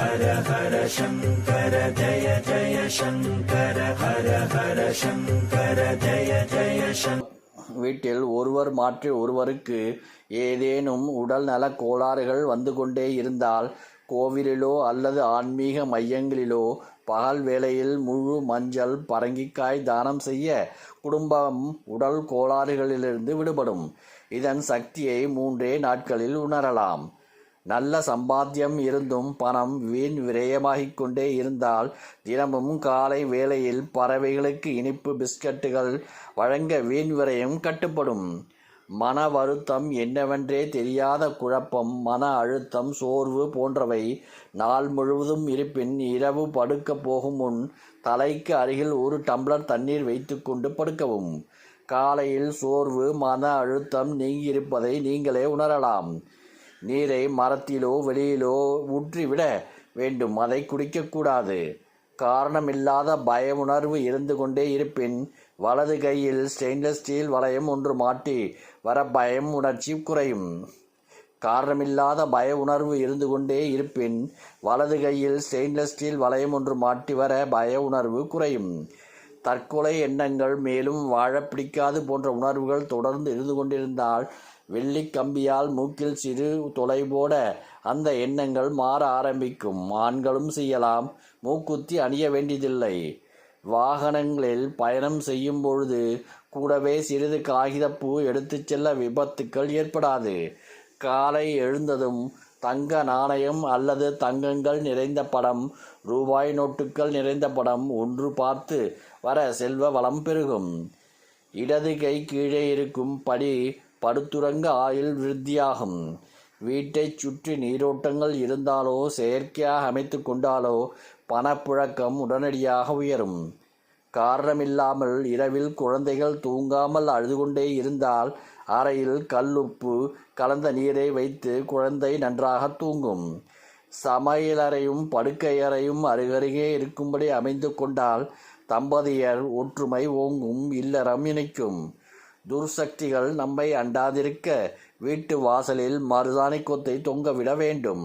ஹர ஹர சங்கர ஜய ஜய சங்கர ஹர ஹர சங்கர ஜய ஜய சங்கர வீட்டில் ஒருவர் மாற்றி ஒருவருக்கு ஏதேனும் உடல் நல கோளாறுகள் வந்து கொண்டே இருந்தால் கோவிலிலோ அல்லது ஆன்மீக மையங்களிலோ பகல் வேளையில் முழு மஞ்சள் பரங்கிக்காய் தானம் செய்ய குடும்பம் உடல் கோளாறுகளிலிருந்து விடுபடும். இதன் சக்தியை மூன்றே நாட்களில் உணரலாம். நல்ல சம்பாத்தியம் இருந்தும் பணம் வீண் விரயமாகிக் கொண்டே இருந்தால் தினமும் காலை வேளையில் பறவைகளுக்கு இனிப்பு பிஸ்கட்டுகள் வழங்க வீண் விரயம் கட்டுப்படும். மன வருத்தம் என்னவென்றே தெரியாத குழப்பம் மன அழுத்தம் சோர்வு போன்றவை நாள் முழுவதும் இருப்பின் இரவு படுக்கப் போகும் முன் தலைக்கு அருகில் ஒரு டம்ளர் தண்ணீர் வைத்துக்கொண்டு படுக்கவும். காலையில் சோர்வு மன அழுத்தம் நீங்கியிருப்பதை நீங்களே உணரலாம். நீரை மரத்திலோ வெளியிலோ ஊற்றிவிட வேண்டும். அதை குடிக்கக்கூடாது. காரணமில்லாத பய உணர்வு இருந்து கொண்டே இருப்பின் வலது கையில் ஸ்டெயின்லெஸ் ஸ்டீல் வளையம் ஒன்று மாட்டி வர பயம் உணர்ச்சி குறையும். காரணமில்லாத பய உணர்வு இருந்து கொண்டே இருப்பின் வலது கையில் ஸ்டெயின்லெஸ் ஸ்டீல் வளையம் ஒன்று மாட்டி வர பய உணர்வு குறையும். தற்கொலை எண்ணங்கள் மேலும் வாழ பிடிக்காது போன்ற உணர்வுகள் தொடர்ந்து இருந்து கொண்டிருந்தால் வெள்ளி கம்பியால் மூக்கில் சிறு தொலை போட அந்த எண்ணங்கள் மாற ஆரம்பிக்கும். ஆண்களும் செய்யலாம். மூக்குத்தி அணிய வேண்டியதில்லை. வாகனங்களில் பயணம் செய்யும் பொழுது கூடவே சிறிது காகிதப்பூ எடுத்துச் செல்ல விபத்துக்கள் ஏற்படாது. காலை எழுந்ததும் தங்க நாணயம் அல்லது தங்கங்கள் நிறைந்த படம் ரூபாய் நோட்டுகள் நிறைந்த படம் ஒன்று பார்த்து வர செல்வ வளம் பெருகும். இடது கை கீழே இருக்கும் படி படுத்துறங்க ஆயுள் விருத்தியாகும். வீட்டைச் சுற்றி நீரோட்டங்கள் இருந்தாலோ செயற்கையாக அமைத்து கொண்டாலோ பணப்புழக்கம் உடனடியாக உயரும். காரணமில்லாமல் இரவில் குழந்தைகள் தூங்காமல் அழுது கொண்டே இருந்தால் அறையில் கல்லுப்பு கலந்த நீரை வைத்து குழந்தை நன்றாக தூங்கும். சமையலறையும் படுக்கையறையும் அருகருகே இருக்கும்படி அமைந்து கொண்டால் தம்பதியர் ஒற்றுமை ஓங்கும் இல்லறம் இணைக்கும். துர்சக்திகள் நம்மை அண்டாதிருக்க வீட்டு வாசலில் மருதாணி கொத்தை தொங்கவிட வேண்டும்.